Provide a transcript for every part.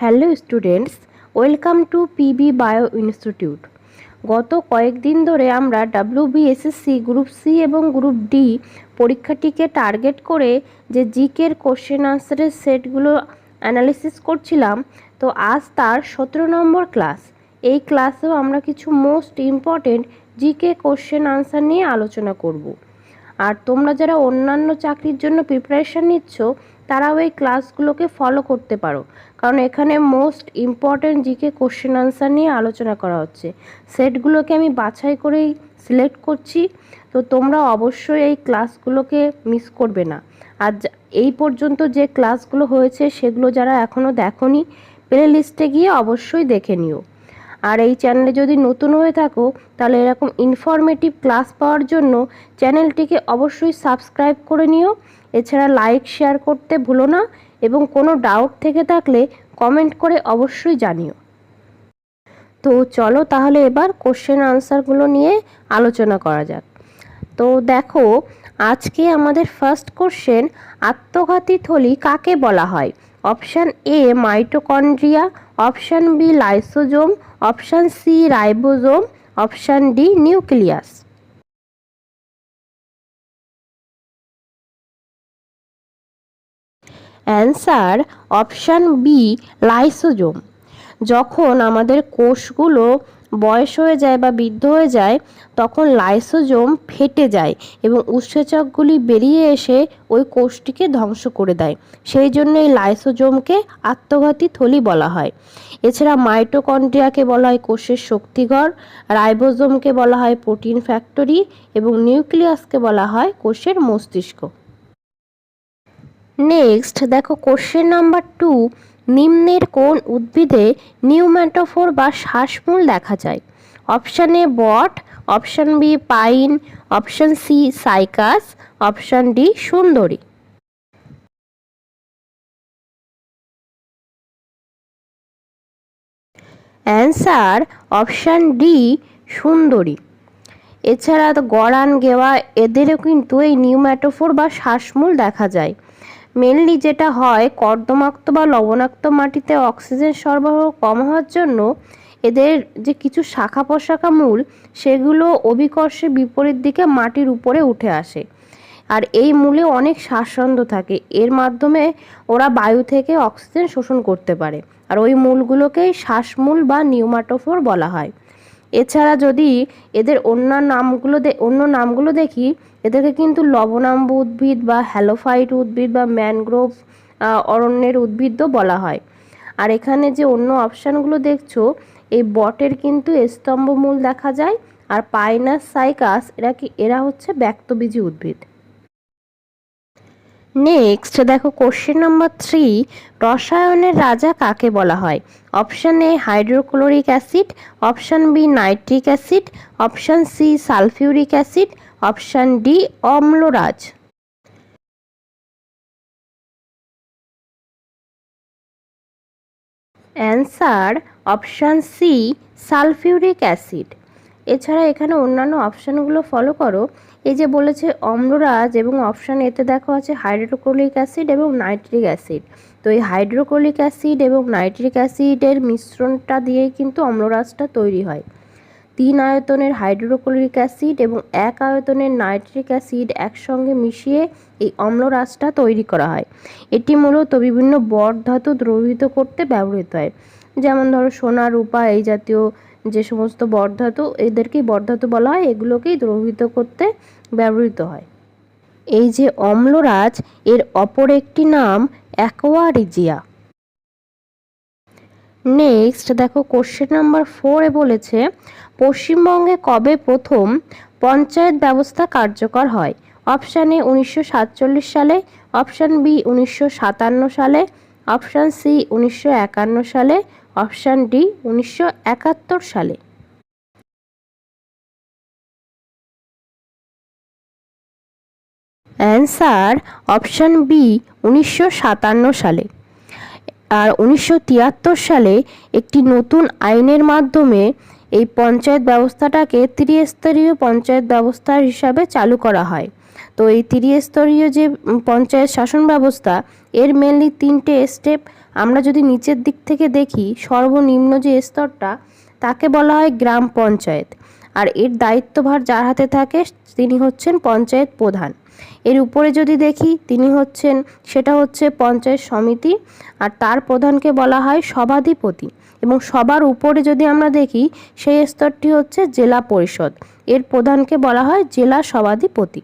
Hello students, welcome to PB bio institute. গত কয়েকদিন ধরে আমরা ডাব্লিউবিএসএসসি গ্রুপ সি এবং গ্রুপ ডি পরীক্ষাটিকে টার্গেট করে যে জিকের কোশ্চেন আনসারের সেটগুলো অ্যানালিসিস করছিলাম, তো আজ তার সতেরো নম্বর ক্লাস। এই ক্লাসেও আমরা কিছু most important GK question answer নিয়ে আলোচনা করব। আর তোমরা যারা অন্যান্য চাকরির জন্য প্রিপারেশান নিচ্ছ তারাও এই ক্লাসগুলোকে ফলো করতে পারো। কারণ এখানে most important GK question answer নিয়ে আলোচনা করা হচ্ছে। সেটগুলোকে আমি বাছাই করেই সিলেক্ট করছি। তো তোমরা অবশ্যই এই ক্লাসগুলোকে মিস করবে না। আর এই পর্যন্ত যে ক্লাসগুলো হয়েছে সেগুলো যারা এখনও দেখোনি প্লে লিস্টে গিয়ে অবশ্যই দেখে নিও। আর এই চ্যানেলে যদি নতুন হয়ে থাকো, তাহলে এরকম ইনফরমেটিভ ক্লাস পাওয়ার জন্য চ্যানেলটিকে অবশ্যই সাবস্ক্রাইব করে নিও। এছাড়া লাইক শেয়ার করতে ভুলো না এবং কোনো ডাউট থেকে থাকলে কমেন্ট করে অবশ্যই জানিও। তো চলো তাহলে এবার কোশ্চেন আনসারগুলো নিয়ে আলোচনা করা যাক। তো দেখো, আজকে আমাদের ফার্স্ট কোশ্চেন আত্মঘাতী থলি কাকে বলা হয়? Option A mitochondria option B lysosome option C ribosome option D nucleus answer option B, lysosome. যখন আমাদের কোষগুলো বয়স হয়ে যায় বা বৃদ্ধ হয়ে যায়, তখন লাইসোজোম ফেটে যায় এবং উৎসেচকগুলি বেরিয়ে এসে ওই কোষটিকে ধ্বংস করে দেয়। সেই জন্য এই লাইসোজোমকে আত্মঘাতী থলি বলা হয়। এছাড়া মাইটোকন্ড্রিয়াকে বলা হয় কোষের শক্তিঘর, রাইবোজোমকে বলা হয় প্রোটিন ফ্যাক্টরি এবং নিউক্লিয়াসকে বলা হয় কোষের মস্তিষ্ক। নেক্সট দেখো কোশ্চেন নাম্বার টু নিম্নের কোন উদ্ভিদে নিউম্যাটোফোর বা শ্বাসমূল দেখা যায়? Option A bot option B pine option C cycas option D সুন্দরী। অ্যান্সার অপশান ডি সুন্দরী। এছাড়া গড়ান, গেওয়া, এদেরও কিন্তু এই নিউম্যাটোফোর বা শ্বাসমূল দেখা যায়। মেনলি যেটা হয়, কর্দমাক্ত বা লবণাক্ত মাটিতে অক্সিজেন সরবরাহ কম হওয়ার জন্য এদের যে কিছু শাখা প্রশাখা মূল সেগুলো অভিকর্ষে বিপরীত দিকে মাটির উপরে উঠে আসে। আর এই মূলে অনেক শ্বাসরন্ধ্র থাকে। এর মাধ্যমে ওরা বায়ু থেকে অক্সিজেন শোষণ করতে পারে। আর ওই মূলগুলোকেই শ্বাসমূল বা নিউমাটোফোর বলা হয়। এছাড়া যদি এদের অন্য নামগুলো অন্য নামগুলো দেখি এদেরকে কিন্তু লবণাম্ব উদ্ভিদ বা হ্যালোফাইট উদ্ভিদ বা ম্যানগ্রোভ অরণ্যের উদ্ভিদও বলা হয়। আর এখানে যে অন্য অপশানগুলো দেখছ, এই বটের কিন্তু স্তম্ভমূল দেখা যায় আর পাইনাস, সাইকাস, এরা কি, এরা হচ্ছে ব্যক্তবীজী উদ্ভিদ। নেক্সট দেখো কোশ্চেন নাম্বার থ্রি রসায়নের রাজা কাকে বলা হয়? Option A hydrochloric acid option B nitric acid option C sulphuric acid option D, অম্লরাজ। Answer option C, sulphuric acid. এছাড়া এখানে অন্যান্য অপশানগুলো ফলো করো। এই যে বলেছে অম্লরাজ এবং অপশান এতে দেখা আছে হাইড্রোক্লোরিক অ্যাসিড এবং নাইট্রিক অ্যাসিড। তো এই হাইড্রোক্লোরিক অ্যাসিড এবং নাইট্রিক অ্যাসিডের মিশ্রণটা দিয়েই কিন্তু অম্লরাজটা তৈরি হয়। তিন আয়তনের হাইড্রোক্লোরিক অ্যাসিড এবং এক আয়তনের নাইট্রিক অ্যাসিড একসঙ্গে মিশিয়ে এই অম্লরাজটা তৈরি করা হয়। এটি মূলত বিভিন্ন বরধাতু দ্রবীভূত করতে ব্যবহৃত হয়। যেমন ধরো সোনা, রূপা এই জাতীয় যে সমস্ত বরধাতু এদেরকেই বরধাতু বলা হয়, এগুলোকেই দ্রবীভূত করতে ব্যবহৃত হয়। এই যে অম্লরাজ এর অপর একটি নাম অ্যাকোয়ারিজিয়া। নেক্সট দেখো কোশ্চেন নাম্বার ফোরে বলেছে, পশ্চিমবঙ্গে কবে প্রথম পঞ্চায়েত ব্যবস্থা কার্যকর হয়? অপশান এ উনিশশো সাতচল্লিশ সালে অপশান বি উনিশশো সাতান্ন সালে অপশান সি উনিশশো একান্ন সালে অপশান ডি উনিশশো একাত্তর সালে। অ্যান্সার অপশান বি উনিশশো সাতান্ন সালে। আর উনিশশো তিয়াত্তর সালে একটি নতুন আইনের মাধ্যমে এই পঞ্চায়েত ব্যবস্থাটাকে ত্রিস্তরীয় পঞ্চায়েত ব্যবস্থা হিসাবে চালু করা হয়। তো এই ত্রিস্তরীয় যে পঞ্চায়েত শাসন ব্যবস্থা, এর মেনলি তিনটে স্টেপ আমরা যদি নিচের দিক থেকে দেখি, সর্বনিম্ন যে স্তরটা, তাকে বলা হয় গ্রাম পঞ্চায়েত। আর এর দায়িত্বভার যার হাতে থাকে তিনি হচ্ছেন পঞ্চায়েত প্রধান। এর উপরে যদি দেখি, তিনি হচ্ছেন, সেটা হচ্ছে পঞ্চায়েত সমিতি আর তার প্রধানকে বলা হয় সভাধিপতি। এবং সবার উপরে যদি আমরা দেখি, সেই স্তরটি হচ্ছে জেলা পরিষদ। এর প্রধানকে বলা হয় জেলা সভাধিপতি।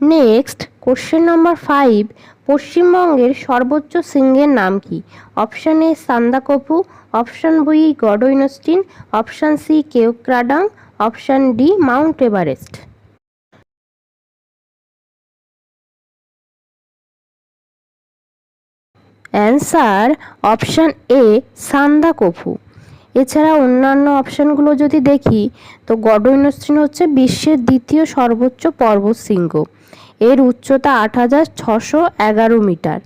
নেক্সট কোশ্চেন নাম্বার ফাইভ পশ্চিমবঙ্গের সর্বোচ্চ সিংহের নাম কি? Option A Sandakphu option B Godwin Austen option C Keokradong option D Mount Everest. Answer option A Sandakphu এছাড়া অন্যান্য অপশানগুলো যদি দেখি, তো গডইনস্টিন হচ্ছে বিশ্বের দ্বিতীয় সর্বোচ্চ পর্বতশৃঙ্গ। এর উচ্চতা আট হাজার ছশো এগারো মিটার।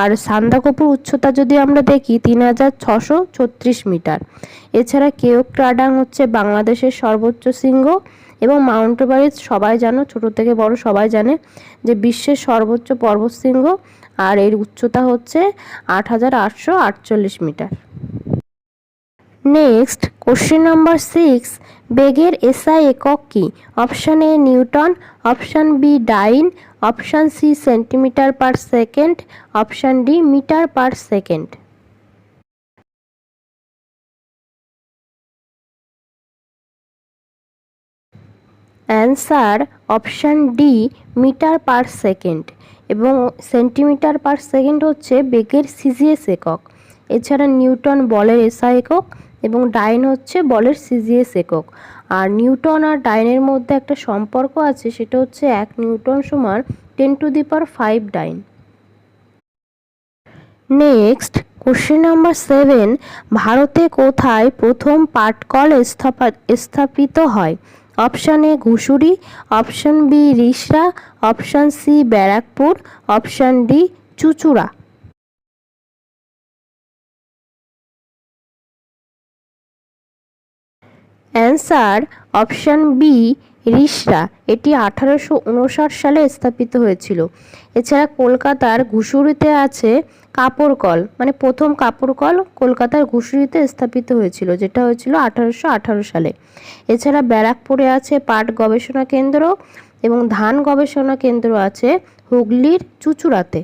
আর সান্দাকপুর উচ্চতা যদি আমরা দেখি, তিন হাজার ছশো ছত্রিশ মিটার। এছাড়া কেও ক্রাডাং হচ্ছে বাংলাদেশের সর্বোচ্চ শৃঙ্গ এবং মাউন্ট এভারেস্ট সবাই জানো, ছোট থেকে বড় সবাই জানে যে বিশ্বের সর্বোচ্চ পর্বতশৃঙ্গ। আর এর উচ্চতা হচ্ছে আট হাজার আটশো আটচল্লিশ metre. Next question number six বেগের এসআই একক কি? Option A newton option B dyne option C centimetre per second option D metre per second answer option D metre per second এবং সেন্টিমিটার পার সেকেন্ড হচ্ছে বেগের CGS একক। এছাড়া Newton বলের SI একক। এবং ডাইন হচ্ছে বলের সিজিএস একক। আর নিউটন আর ডাইনের মধ্যে একটা সম্পর্ক আছে, সেটা হচ্ছে এক নিউটন সমান ten to the power five dyne. Next, question number seven, ভারতে কোথায় প্রথম পাটকল স্থাপিত হয়? Option A Ghusuri, option B Rishra, option C Barrackpore, option D Chuchura. Answer option B Rishra এটি আঠারোশো উনষাট সালে স্থাপিত হয়েছিল। এছাড়া কলকাতার ঘুষুরিতে আছে কাপড় কল মানে প্রথম কাপড় কল কলকাতার ঘুষুরিতে স্থাপিত হয়েছিল, যেটা হয়েছিল আঠারোশো আঠারো সালে। এছাড়া ব্যারাকপুরে আছে পাট গবেষণা কেন্দ্র এবং ধান গবেষণা কেন্দ্র আছে হুগলির চুচুড়াতে।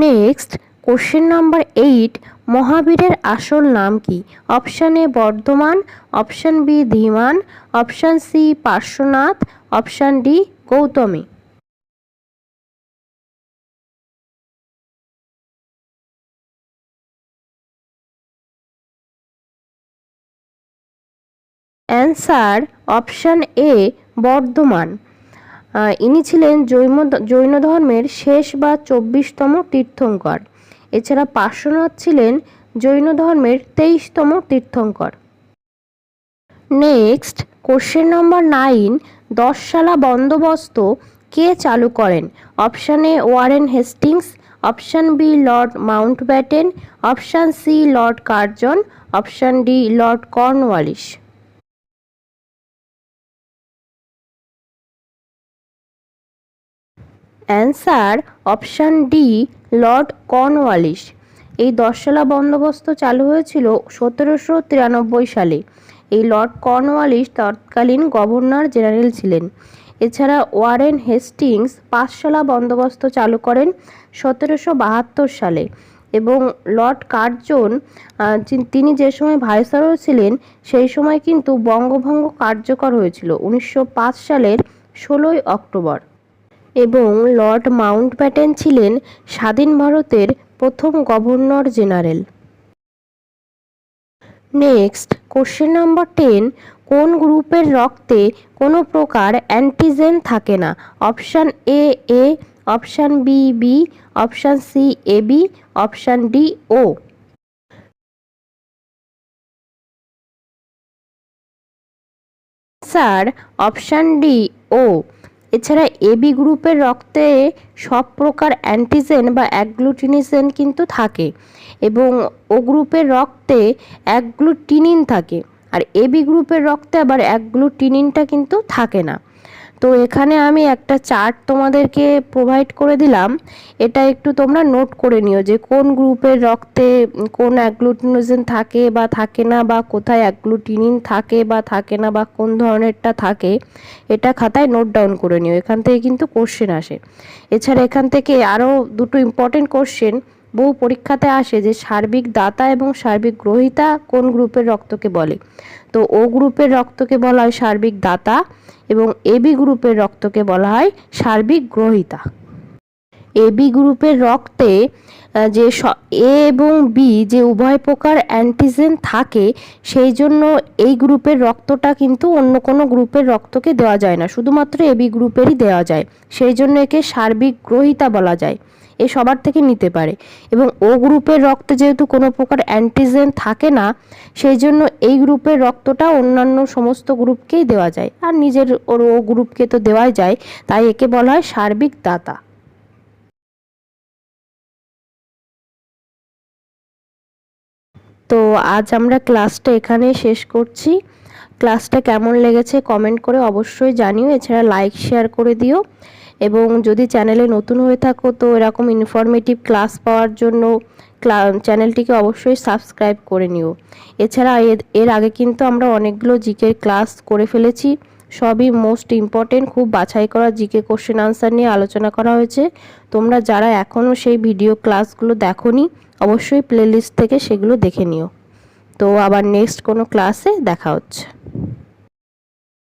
নেক্সট কোশ্চেন নাম্বার এইট, মহাবীরের আসল নাম কি? Option A Bardhaman, option B Dhiman, option C Parshvanath, option D Gautami. Answer option A Bardhaman. ইনি ছিলেন জৈন জৈন ধর্মের শেষ বা চব্বিশতম তীর্থঙ্কর। এছাড়া পার্শ্বনাথ ছিলেন জৈন ধর্মের তেইশতম তীর্থঙ্কর। নেক্সট কোশ্চেন নম্বর নাইন দশশালা বন্দোবস্ত কে চালু করেন? Option A Warren Hastings option B Lord Mountbatten option C Lord Curzon option D Lord Cornwallis answer option D Lord Cornwallis এই দশশালা বন্দোবস্ত চালু হয়েছিল সতেরোশো তিরানব্বই সালে। এই লর্ড কর্নওয়ালিস তৎকালীন গভর্নর জেনারেল ছিলেন। এছাড়া ওয়ারেন হেস্টিংস পাঁচশালা বন্দোবস্ত চালু করেন সতেরোশো বাহাত্তর সালে এবং লর্ড কার্জন তিনি যে সময় ভাইসরয় ছিলেন, সেই সময় কিন্তু বঙ্গভঙ্গ কার্যকর হয়েছিল। উনিশশো পাঁচ সালের ষোলোই অক্টোবর। এবং লর্ড মাউন্টব্যাটেন ছিলেন স্বাধীন ভারতের প্রথম governor general. Next, question number ten, কোন গ্রুপের রক্তে কোনো প্রকার অ্যান্টিজেন থাকে না? Option A A, option B B, option C, A, B, option D, O. Sir, option D, O. এছাড়া এবি গ্রুপের রক্তে সব প্রকার অ্যান্টিজেন বা অ্যাগ্লুটিনিজেন কিন্তু থাকে এবং ও গ্রুপের রক্তে অ্যাগ্লুটিনিন থাকে। আর এবি গ্রুপের রক্তে আবার অ্যাগ্লুটিনিনটা কিন্তু থাকে না। তো এখানে আমি একটা চার্ট তোমাদেরকে প্রোভাইড করে দিলাম। এটা একটু তোমরা নোট করে নিও যে কোন গ্রুপের রক্তে কোন অ্যাগ্লুটিনোজেন থাকে বা থাকে না, বা কোথায় অ্যাগ্লুটিনিন থাকে বা থাকে না, বা কোন ধরনেরটা থাকে, এটা খাতায় নোট ডাউন করে নিও। এখান থেকে কিন্তু কোশ্চেন আসে। এছাড়া এখান থেকে আরও দুটো ইম্পর্টেন্ট কোশ্চেন বহু পরীক্ষাতে আসে যে সার্বিক দাতা এবং সার্বিক গ্রহিতা কোন গ্রুপের রক্তকে বলে। তো ও গ্রুপের রক্তকে বলা হয় সার্বিক দাতা। এবং এবি গ্রুপের রক্তকে বলা হয় সার্বিক গ্রহিতা। এবি গ্রুপের রক্তে যে এ এবং বি যে উভয় প্রকার অ্যান্টিজেন থাকে, সেই জন্য এই গ্রুপের রক্তটা কিন্তু অন্য কোনো গ্রুপের রক্তকে দেওয়া যায় না। শুধুমাত্র এবি গ্রুপেরই দেওয়া যায়। সেই জন্য একে সার্বিক গ্রহিতা বলা যায়। এ সবার থেকে নিতে পারে। এবং ও গ্রুপের রক্তে যেহেতু কোনো প্রকার অ্যান্টিজেন থাকে না সেই জন্য এই গ্রুপের রক্তটা অন্যান্য সমস্ত গ্রুপকেই দেওয়া যায়। আর নিজের ওর ও গ্রুপকে তো দেওয়াই যায়, তাই একে বলা হয় সার্বিক দাতা। তো আজ আমরা ক্লাসটা এখানে শেষ করছি। ক্লাসটা কেমন লেগেছে কমেন্ট করে অবশ্যই জানিও। এছাড়া লাইক, শেয়ার করে দিও। এবং যদি চ্যানেলে নতুন হয়ে থাকো, তো এরকম ইনফরমেটিভ ক্লাস পাওয়ার জন্য চ্যানেলটিকে অবশ্যই সাবস্ক্রাইব করে নিও। এছাড়া এর- আগে কিন্তু আমরা অনেকগুলো জিকে ক্লাস করে ফেলেছি। সবই মোস্ট ইম্পর্টেন্ট খুব বাছাই করা জিকে কোশ্চেন আনসার নিয়ে আলোচনা করা হয়েছে। তোমরা যারা এখনও সেই ভিডিও ক্লাসগুলো দেখোনি, অবশ্যই প্লেলিস্ট থেকে সেগুলো দেখে নিও। তো আবার নেক্সট কোনো ক্লাসে দেখা হচ্ছে।